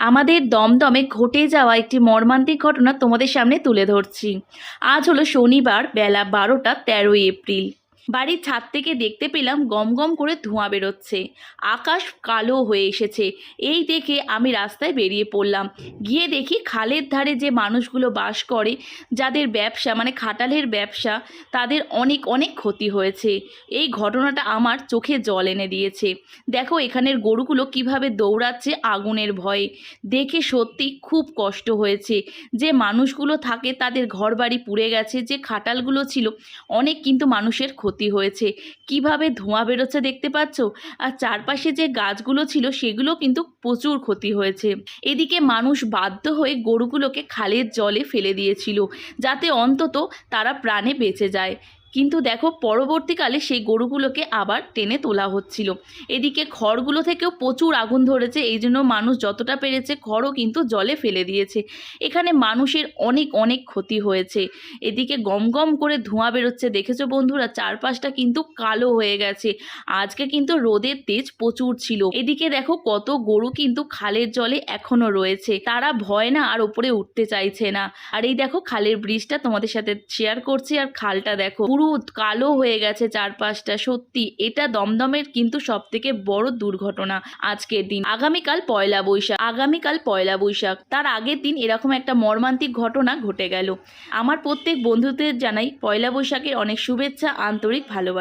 আমাদের দমদমে ঘটে যাওয়া একটি মর্মান্তিক ঘটনা তোমাদের সামনে তুলে ধরছি। আজ হলো শনিবার, বেলা বারোটা, তেরোই এপ্রিল। বাড়ির ছাদ থেকে দেখতে পেলাম গম গম করে ধোঁয়া বেরোচ্ছে। আকাশ কালো হয়ে এসেছে। এই দেখে আমি রাস্তায় বেরিয়ে পড়লাম। গিয়ে দেখি খালের ধারে যে মানুষগুলো বাস করে, যাদের ব্যবসা মানে খাটালের ব্যবসা, তাদের অনেক অনেক ক্ষতি হয়েছে। এই ঘটনাটা আমার চোখে জল এনে দিয়েছে। দেখো এখানের গরুগুলো কীভাবে দৌড়াচ্ছে আগুনের ভয়ে। দেখে সত্যি খুব কষ্ট হয়েছে। যে মানুষগুলো থাকে তাদের ঘরবাড়ি পুড়ে গেছে, যে খাটালগুলো ছিল, অনেক কিন্তু মানুষের ক্ষতি হয়েছে। কীভাবে ধোঁয়া বেরোচ্ছে দেখতে পাচ্ছ? আর চারপাশে যে গাছগুলো ছিল সেগুলো কিন্তু প্রচুর ক্ষতি হয়েছে। এদিকে মানুষ বাধ্য হয়ে গরুগুলোকে খালের জলে ফেলে দিয়েছিল, যাতে অন্তত তারা প্রাণে বেঁচে যায়। কিন্তু দেখো পরবর্তীকালে সেই গরুগুলোকে আবার টেনে তোলা হচ্ছিল। এদিকে খড়গুলো থেকেও প্রচুর আগুন ধরেছে, এই জন্য মানুষ যতটা পেরেছে খড়ও কিন্তু জলে ফেলে দিয়েছে। এখানে মানুষের অনেক অনেক ক্ষতি হয়েছে। এদিকে গম গম করে ধোঁয়া বেরোচ্ছে। দেখেছ বন্ধুরা, চারপাশটা কিন্তু কালো হয়ে গেছে। আজকে কিন্তু রোদের তেজ প্রচুর ছিল। এদিকে দেখো কত গরু কিন্তু খালের জলে এখনও রয়েছে। তারা ভয় না আর ওপরে উঠতে চাইছে না। আর এই দেখো খালের ব্রিজটা তোমাদের সাথে শেয়ার করছি। আর খালটা দেখো পুরো কালো হয়ে গেছে চারপাশটা, সত্যি এটা দমদমের কিন্তু সব থেকে বড় দুর্ঘটনা আজকের দিন। আগামীকাল পয়লা বৈশাখ। আগামীকাল পয়লা বৈশাখ। তার আগের দিন এরকম একটা মর্মান্তিক ঘটনা ঘটে গেল। আমার প্রত্যেক বন্ধুদের জানাই পয়লা বৈশাখের অনেক শুভেচ্ছা, আন্তরিক ভালোবাসা।